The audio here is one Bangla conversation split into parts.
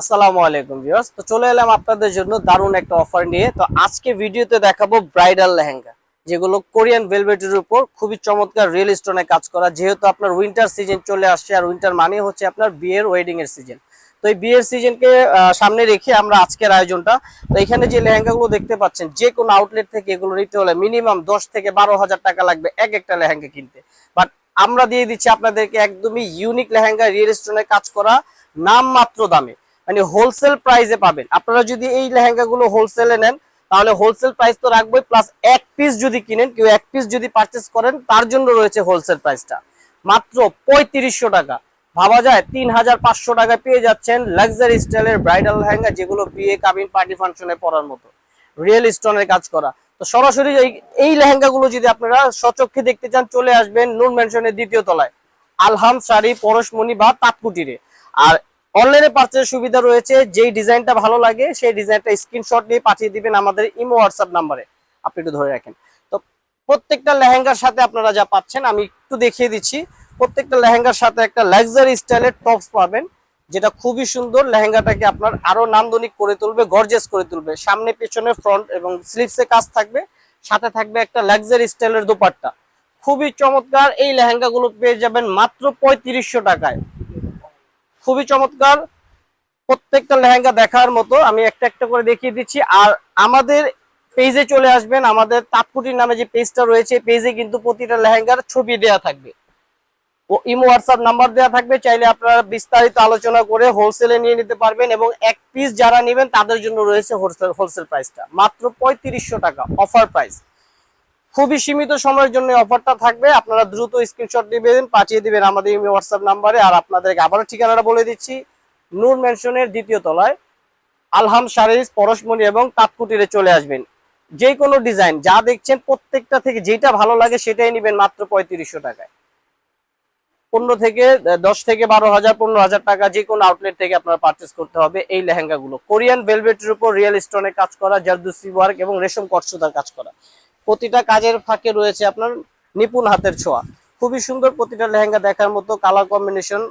আসসালামু আলাইকুম ভিউয়ার্স। তো চলে এলাম আপনাদের জন্য দারুণ একটা অফার নিয়ে। তো আজকে ভিডিওতে দেখাবো ব্রাইডাল লেহেঙ্গা, যেগুলো কোরিয়ান ভেলভেটের উপর খুবই চমৎকার রিয়েল স্টোনে কাজ করা। যেহেতু আপনার উইন্টার সিজন চলে আসছে, আর উইন্টার মানে হচ্ছে আপনার বিয়ের ওয়েডিং এর সিজন তো এই বিয়ের সিজনকে সামনে রেখে আমরা আজকের আয়োজনটা, তো এখানে যে লেহেঙ্গাগুলো দেখতে পাচ্ছেন, যে কোনো আউটলেট থেকে এগুলো নিতে হলে মিনিমাম দশ থেকে বারো হাজার টাকা লাগবে এক একটা লেহেঙ্গা কিনতে। বাট আমরা দিয়ে দিচ্ছি আপনাদেরকে একদমই ইউনিক লেহেঙ্গা রিয়েল স্টোনে কাজ করা, নামমাত্র দামে। মানে হোলসেল প্রাইসে পাবেন। আপনারা যদি এই লেহেঙ্গা লেহেঙ্গাগুলো হোলসেলে নেন, তাহলে হোলসেল প্রাইস তো রাখবোই প্লাস এক পিস যদি কিনেন, কেউ এক পিস যদি পারচেস করেন, তার জন্য রয়েছে হোলসেল প্রাইসটা মাত্র পঁয়ত্রিশশো টাকা। ভাবা যায় তিন হাজার পাঁচশো টাকা পেয়ে যাচ্ছেন লাক্সারি স্টাইলের ব্রাইডাল লেহেঙ্গা, যেগুলো বিয়ে, কাবিন পার্টি ফাংশনে পরার মতো। রিয়েল স্টোনের কাজ করা। তো সরাসরি এই লেহেঙ্গাগুলো যদি আপনারা সচক্ষে দেখতে চান, চলে আসবেন নুন মেনশনের দ্বিতীয় তলায়। আলহাম, শাড়ি, পরশমণি বা তাঁতকুটিরে। আর অনলাইনে পার্চের সুবিধা রয়েছে, যেই ডিজাইনটা ভালো লাগে, সেই ডিজাইনটা স্ক্রিনশট নিয়ে পাঠিয়ে দিবেন আমাদের ইমো হোয়াটসঅ্যাপ নাম্বারে আপনি একটু ধরে রাখেন। তো প্রত্যেকটা লেহেঙ্গার সাথে আপনারা যা পাচ্ছেন, আমি একটু দেখিয়ে দিচ্ছি। প্রত্যেকটা লেহেঙ্গার সাথে একটা লাক্সারি স্টাইলের টপস পাবেন, যেটা খুবই সুন্দর। লেহেঙ্গাটাকে আপনার আরও নান্দনিক করে তুলবে গর্জেস করে তুলবে। সামনে, পেছনে ফ্রন্ট এবং স্লিভসে কাজ থাকবে। সাথে থাকবে একটা লাক্সারি স্টাইলের দোপাট্টা। খুবই চমৎকার। এই লেহেঙ্গাগুলো পেয়ে যাবেন মাত্র পঁয়ত্রিশশো টাকায়। খুবই চমৎকার। প্রত্যেকটা লেহেঙ্গা দেখার মতো। আমি একটা একটা করে দেখিয়ে দিচ্ছি। আর আমাদের পেজে চলে আসবেন। আমাদের তাপকুটির নামে যে পেজটা রয়েছে পেজে কিন্তু প্রতিটা লেহেঙ্গার ছবি দেয়া থাকবে। ও ইমো হোয়াটসঅ্যাপ নাম্বার দেওয়া থাকবে। চাইলে আপনারা বিস্তারিত আলোচনা করে হোলসেলে নিয়ে নিতে পারবেন এবং এক পিস যারা নেবেন, তাদের জন্য রয়েছে হোলসেল হোলসেল প্রাইসটা মাত্র পঁয়ত্রিশশো টাকা অফার প্রাইস খুবই সীমিত সময়ের জন্য অফারটা থাকবে। আপনারা দ্রুত স্ক্রিনশট দিবেন পাঠিয়ে দিবেন আমাদের ইমো হোয়াটসঅ্যাপ নাম্বারে আর আপনাদেরকে আবারও ঠিকানাটা বলে দিচ্ছি, নূর মেনশনের দ্বিতীয় তলায়, আলহাম শাড়িজ পরশমণি এবং তাঁতকুটিরে চলে আসবেন। যে কোনো ডিজাইন যা দেখছেন প্রত্যেকটা থেকে যেটা ভালো লাগে সেটাই নেবেন মাত্র পঁয়ত্রিশশো টাকায়। পনেরো থেকে দশ থেকে বারো হাজার, পনেরো হাজার টাকা যে কোনো আউটলেট থেকে আপনারা পারচেস করতে হবে এই লেহেঙ্গাগুলো। কোরিয়ান ভেলভেটের উপর রিয়েল স্টোনে কাজ করা, জারদুসি ওয়ার্ক এবং রেশম কটসুতার কাজ করা। প্রতিটা কাজের ফাঁকে রয়েছে আপনার নিপুণ হাতের ছোঁয়া। খুবই সুন্দর প্রতিটা লেহেঙ্গা দেখার মতো কালার কম্বিনেশন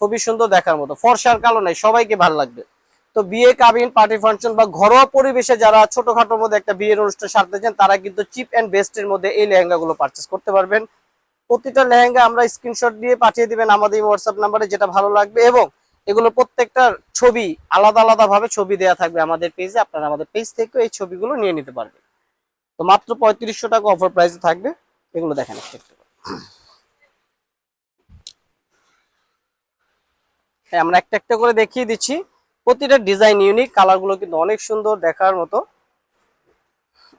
খুবই সুন্দর দেখার মতো। ফর্সার কালো নাই, সবাইকে ভালো লাগবে। তো বিয়ে কাবিন পার্টি ফাংশন বা ঘরোয়া পরিবেশে যারা ছোটখাটোর মধ্যে একটা বিয়ের অনুষ্ঠান সারতে চান তারা কিন্তু চিপ অ্যান্ড বেস্টের মধ্যে এই লেহেঙ্গাগুলো পারচেস করতে পারবেন। প্রতিটা লেহেঙ্গা আমরা স্ক্রিনশট দিয়ে পাঠিয়ে দিবেন আমাদের এই হোয়াটসঅ্যাপ নাম্বারে যেটা ভালো লাগবে। এবং এগুলো প্রত্যেকটার ছবি আলাদা আলাদা ভাবে ছবি দেওয়া থাকবে আমাদের পেজে আপনারা আমাদের পেজ থেকে এই ছবিগুলো নিয়ে নিতে পারবেন। তো মাত্র পঁয়ত্রিশশো টাকা অফার প্রাইসে থাকবে। এগুলো দেখেন হ্যাঁ, আমরা একটা একটা করে দেখিয়ে দিচ্ছি। প্রতিটা ডিজাইন ইউনিক কালারগুলো কিন্তু অনেক সুন্দর দেখার মতো।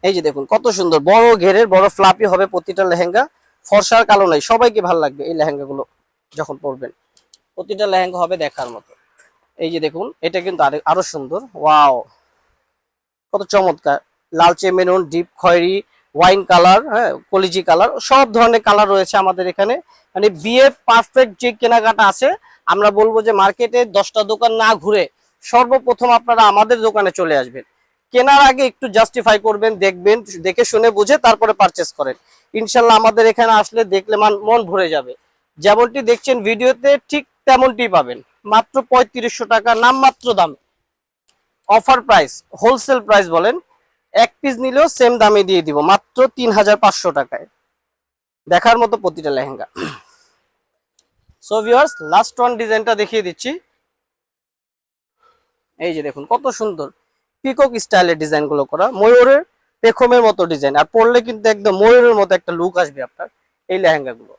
এই যে দেখুন কত সুন্দর। বড় ঘেরের বড় ফ্লাপি হবে প্রতিটা লেহেঙ্গা। ফর্সার কালো নাই সবাইকে ভালো লাগবে এই লেহেঙ্গাগুলো যখন পরবেন। প্রতিটা লেহেঙ্গা হবে দেখার মতো। এই যে দেখুন এটা কিন্তু আরও সুন্দর। ওয়াও! কত চমৎকার। লালচে মেরুন, ডিপ খয়েরি, ওয়াইন কালার হ্যাঁ কলিজি কালার, সব ধরনের কালার রয়েছে আমাদের এখানে। মানে বিয়ে পারফেক্ট যে কেনাকাটা আছে, আমরা বলব যে মার্কেটে দশটা দোকান না ঘুরে সর্বপ্রথম আপনারা আমাদের দোকানে চলে আসবেন। কেনার আগে একটু জাস্টিফাই করবেন, দেখবেন, দেখে শুনে বুঝে তারপরে পারচেস করেন। ইনশাল্লাহ আমাদের এখানে আসলে দেখলে মান, মন ভরে যাবে। যেমনটি দেখছেন ভিডিওতে ঠিক তেমনটি পাবেন। মাত্র পঁয়ত্রিশশো টাকা, নামমাত্র দাম। অফার প্রাইস হোলসেল প্রাইস বলেন। এক পিস নিলেও সেম দামে দিয়ে দিব, মাত্র তিন হাজার পাঁচশো টাকায়। দেখার মতো প্রতিটা lehenga. So viewers last one ডিজাইনটা দেখিয়ে দিচ্ছি। এই যে দেখুন, কত সুন্দর পিকক স্টাইলের ডিজাইনগুলো করা, ময়ূরের পেখমের মতো ডিজাইন আর পরলে কিন্তু একদম ময়ূরের মতো একটা লুক আসবে আপনার এই লেহেঙ্গা গুলো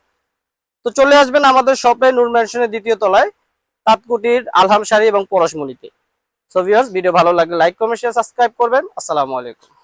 তো চলে আসবেন আমাদের শপে নূর ম্যানশনের দ্বিতীয় তলায়, তাঁতকুটির আলহাম শাড়ি এবং পরশমণিতে। সো ভিউয়ার্স ভিডিও ভালো লাগলে লাইক কমেন্ট শেয়ার সাবস্ক্রাইব করবেন। আসসালামু আলাইকুম।